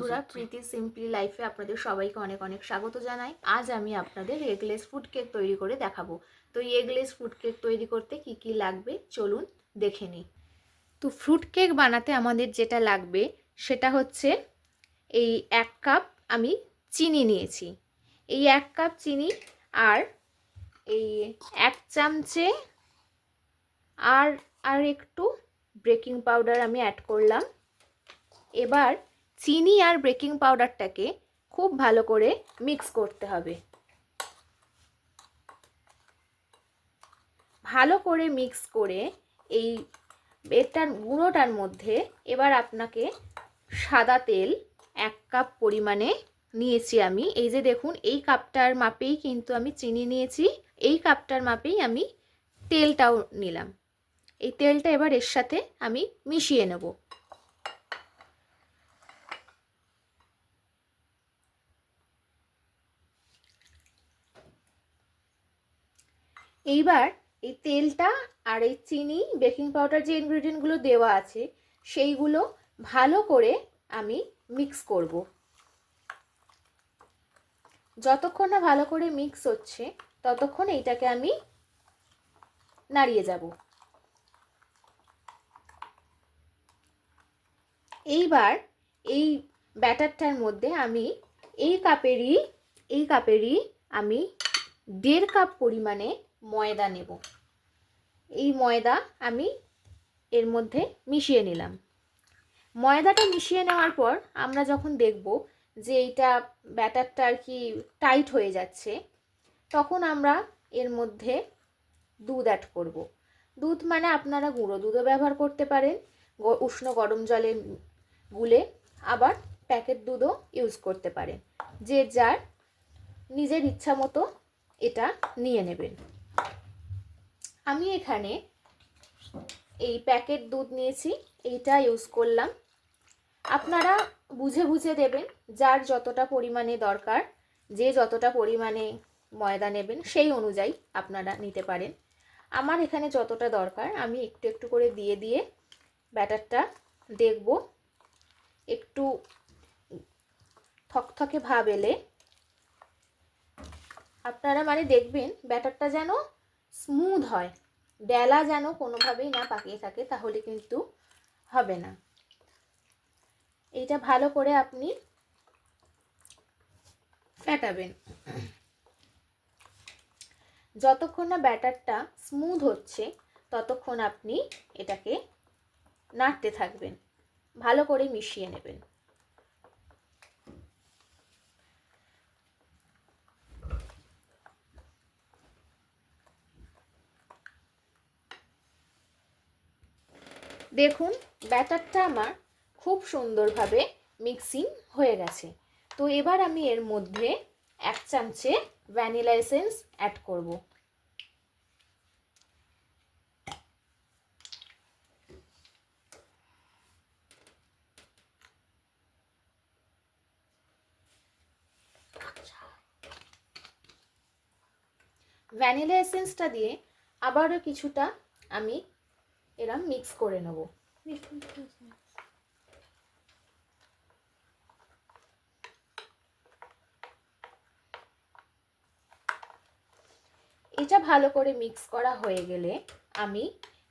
বন্ধুরা প্রীতি সিম্পলি লাইফে আপনাদের সবাইকে অনেক অনেক স্বাগত জানাই। আজ আমি আপনাদের এগলেস ফুড কেক তৈরি করে দেখাবো। তো এই এগলেস ফুড কেক তৈরি করতে কি কি লাগবে চলুন দেখে নিই। তো ফ্রুট কেক বানাতে আমাদের যেটা লাগবে সেটা হচ্ছে এই এক কাপ আমি চিনি নিয়েছি। এই এক কাপ চিনি আর এই এক চামচে আর আর একটু বেকিং পাউডার আমি অ্যাড করলাম। এবার চিনি আর বেকিং পাউডারটাকে খুব ভালো করে মিক্স করতে হবে। ভালো করে মিক্স করে এই এটার গুঁড়োটার মধ্যে এবার আপনাকে সাদা তেল এক কাপ পরিমাণে নিয়েছি আমি। এই যে দেখুন, এই কাপটার মাপেই কিন্তু আমি চিনি নিয়েছি, এই কাপটার মাপেই আমি তেলটাও নিলাম। এই তেলটা এবার এর সাথে আমি মিশিয়ে নেব। এইবার এই তেলটা আর এই চিনি বেকিং পাউডার যে ইনগ্রিডিয়েন্টগুলো দেওয়া আছে, সেইগুলো ভালো করে আমি মিক্স করব। যতক্ষণ না ভালো করে মিক্স হচ্ছে, ততক্ষণ এইটাকে আমি নাড়িয়ে যাব। এইবার এই ব্যাটারটার মধ্যে আমি এই কাপেরই এই কাপেরই আমি দেড় কাপ পরিমাণে ময়দা নেব। এই ময়দা আমি এর মধ্যে মিশিয়ে নিলাম। ময়দাটা মিশিয়ে নেওয়ার পর আমরা যখন দেখব যে এইটা ব্যাটারটা আর কি টাইট হয়ে যাচ্ছে, তখন আমরা এর মধ্যে দুধ অ্যাড করব। দুধ মানে আপনারা গুঁড়ো দুধও ব্যবহার করতে পারেন উষ্ণ গরম জলে গুলে আবার প্যাকেট দুধও ইউজ করতে পারেন। যে যার নিজের ইচ্ছা মতো এটা নিয়ে নেবেন। আমি এখানে এই প্যাকেট দুধ নিয়েছি, এইটা ইউজ করলাম। আপনারা বুঝে বুঝে দেবেন যার যতটা পরিমাণে দরকার, যে যতটা পরিমাণে ময়দা নেবেন সেই অনুযায়ী আপনারা নিতে পারেন। আমার এখানে যতটা দরকার, আমি একটু একটু করে দিয়ে দিয়ে ব্যাটারটা দেখব। একটু থকথকে ভাব এলে আপনারা মানে দেখবেন ব্যাটারটা যেন স্মুথ হয়। ডেলা যেন কোনোভাবেই না পাকিয়ে থাকে, তাহলে কিন্তু হবে না। এইটা ভালো করে আপনি ফেটাবেন। যতক্ষণ না ব্যাটারটা স্মুথ হচ্ছে, ততক্ষণ আপনি এটাকে নাড়তে থাকবেন। ভালো করে মিশিয়ে নেবেন। দেখুন, ব্যাটারটা আমার খুব সুন্দরভাবে মিক্সিং হয়ে গেছে। তো এবার আমি এর মধ্যে এক চামচে ভ্যানিলা এসেন্স অ্যাড করব। ভ্যানিলা এসেন্সটা দিয়ে আবারও কিছুটা আমি এরম মিক্স করে নেব। এটা ভালো করে মিক্স করা হয়ে গেলে আমি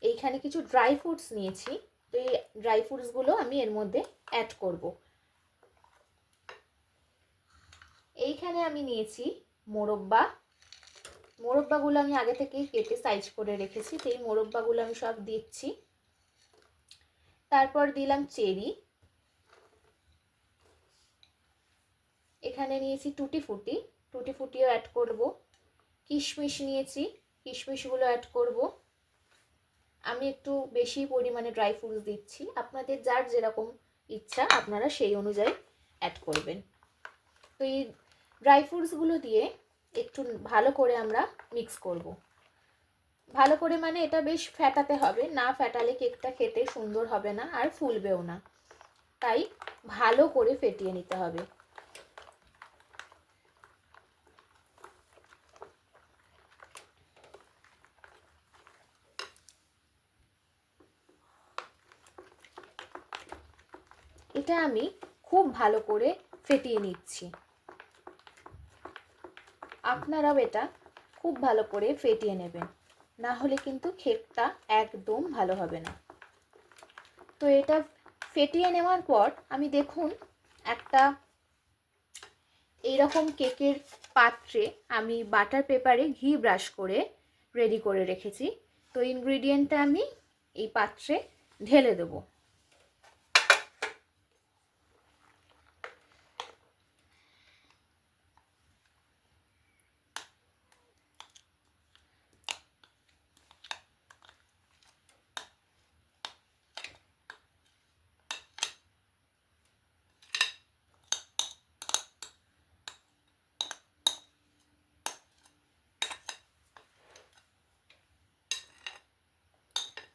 এইখানে কিছু ড্রাই ফ্রুটস নিয়েছি। তো এই ড্রাই ফ্রুটসগুলো আমি এর মধ্যে অ্যাড করব। এইখানে আমি নিয়েছি মোরব্বা মোরব্বাগুলো আমি আগে থেকেই কেটে সাইজ করে রেখেছি, তো এই মোরব্বাগুলো আমি সব দিচ্ছি। তারপর দিলাম চেরি। এখানে নিয়েছি টুটি ফুটি টুটি ফুটিও অ্যাড করব। কিশমিশ নিয়েছি, কিশমিশগুলো অ্যাড করব। আমি একটু বেশি পরিমাণে ড্রাই ফ্রুটস দিচ্ছি, আপনাদের যার যেরকম ইচ্ছা আপনারা সেই অনুযায়ী অ্যাড করবেন। তো এই ড্রাই ফ্রুটসগুলো দিয়ে একটু ভালো করে আমরা মিক্স করব। ভালো করে মানে এটা বেশ ফ্যাটাতে হবে, না ফ্যাটালে কেকটা খেতে সুন্দর হবে না আর ফুলবেও না। তাই ভালো করে ফেটিয়ে নিতে হবে। এটা আমি খুব ভালো করে ফেটিয়ে নিচ্ছি। আপনারাও এটা খুব ভালো করে ফেটিয়ে নেবেন। না হলে কিন্তু কেকটা একদম ভালো হবে না। তো এটা ফেটিয়ে নেওয়ার পর আমি দেখুন একটা এইরকম কেকের পাত্রে আমি বাটার পেপারে ঘি ব্রাশ করে রেডি করে রেখেছি। তো ইনগ্রিডিয়েন্টটা আমি এই পাত্রে ঢেলে দেবো।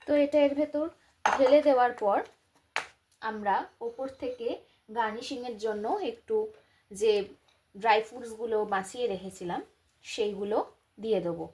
তো এটা এর ভেতর ঢেলে দেওয়ার পর আমরা ওপর থেকে গার্নিশিংয়ের জন্য একটু যে ড্রাই ফ্রুটসগুলো বাঁচিয়ে রেখেছিলাম, সেইগুলো দিয়ে দেবো।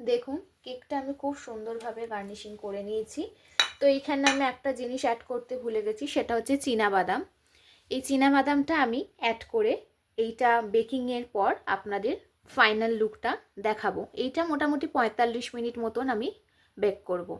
দেখুন, কেকটা আমি খুব সুন্দরভাবে গার্নিশিং করে নিয়েছি। তো এইখানে আমি একটা জিনিস অ্যাড করতে ভুলে গেছি, সেটা হচ্ছে বাদাম এই বাদামটা আমি অ্যাড করে এইটা বেকিংয়ের পর আপনাদের ফাইনাল লুকটা দেখাবো। এইটা মোটামুটি পঁয়তাল্লিশ মিনিট মতন আমি বেক করব।